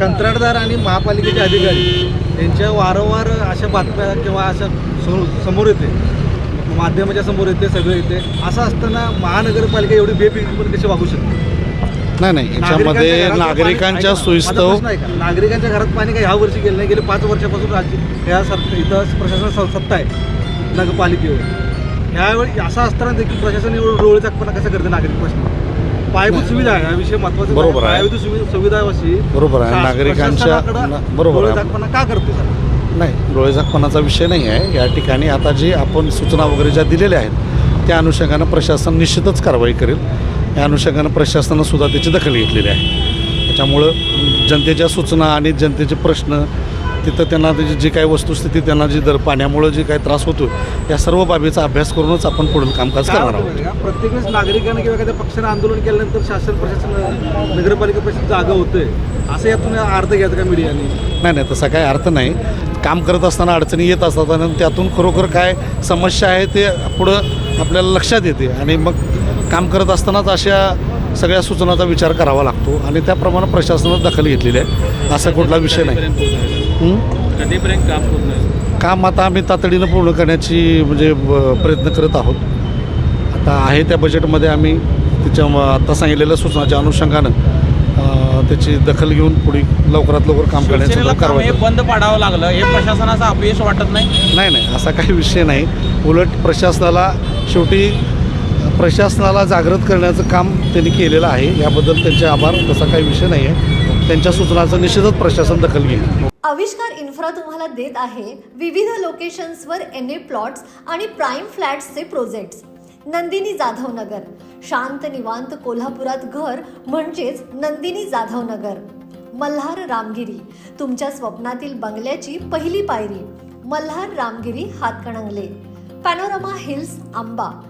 कंत्राटदार आणि महापालिकेचे अधिकारी यांच्या वारंवार अशा बातम्या किंवा अशा समोर येते. माध्यमाच्या समोर येते सगळं येते. असं असताना महानगरपालिका एवढी बेफिकीपणे कशी वागू शकते? नाही नाही. याच्यामध्ये नागरिकांच्या सोयीस्तव. नागरिकांच्या घरात पाणी काय ह्या वर्षी गेलं नाही गेले पाच वर्षापासून राज्य ह्या सर इथं प्रशासन सत्ता आहे नगरपालिकेवर. ह्यावेळी असं असताना देखील प्रशासन एवढं डोळेचाकपणा कसं करते नागरिक प्रश्न? पायाभूत सुविधा आहे. हा विषय महत्त्वाचा बरोबर आहे. पायाभूत सुवि- बरोबर आहे. शास- नागरिकांच्या प्रशासनाकडं बरोबर आहे. का करते सर? नाही डोळेझाकपणाचा विषय नाही आहे. या ठिकाणी आता जे आपण सूचना वगैरे ज्या दिलेल्या आहेत त्या अनुषंगानं प्रशासन निश्चितच कारवाई करेल. या अनुषंगानं प्रशासनानं सुद्धा त्याची दखल घेतलेली आहे. त्याच्यामुळं जनतेच्या सूचना आणि जनतेचे प्रश्न तिथं त्यांना त्याची जी काही वस्तुस्थिती त्यांना जी दर पाण्यामुळं जी काही त्रास होतो या सर्व बाबीचा अभ्यास करूनच आपण पुढील कामकाज करणार होतं आहोत. का? प्रत्येक वेळेस नागरिकांना किंवा एखाद्या पक्षाने आंदोलन केल्यानंतर शासन प्रशासन नगरपालिका प्रशासन जागा होतंय असं यातून अर्थ घ्यायचा का मीडियाने? नाही नाही तसा काही अर्थ नाही. काम करत असताना अडचणी येत असतात आणि त्यातून खरोखर काय समस्या आहे ते पुढं आपल्याला लक्षात येते. आणि मग काम करत असतानाच अशा सगळ्या सूचनाचा विचार करावा लागतो आणि त्याप्रमाणे प्रशासनानं दखल घेतलेली आहे. असा कुठला विषय नाही? कधीपर्यंत काम पूर्ण काम आता आम्ही तातडीनं पूर्ण करण्याची म्हणजे प्रयत्न करत आहोत. आता आहे त्या बजेटमध्ये आम्ही तिच्या आता सांगितलेल्या सूचनाच्या अनुषंगानं त्याची दखल घेऊन पुढे लवकरात लवकर काम करण्याची कारवाई करू. बंद पाडावं लागलं. हे प्रशासनाचं अपयश वाटत नाही? नाही नाही. असा काही विषय नाही. उलट प्रशासनाला शेवटी प्रशासनाला जागृत करण्याचं काम त्यांनी केलेलं आहे. याबद्दल त्यांचे आभार. तसा काही विषय नाही आहे. त्यांच्या सूचनाचं निषेधच प्रशासन दखल घेईल. आविष्कार इन्फ्रा तुम्हाला देत आहे. विविध लोकेशन्सवर एन ए प्लॉट्स आणि प्राईम फ्लॅट्सचे प्रोजेक्ट्स नंदिनी जाधव नगर. शांत निवांत कोल्हापुरात घर म्हणजेच नंदिनी जाधव नगर. मल्हार रामगिरी. तुमच्या स्वप्नातील बंगल्याची पहिली पायरी. Malhar Ramgiri Hatkanangale. Panorama hills Amba.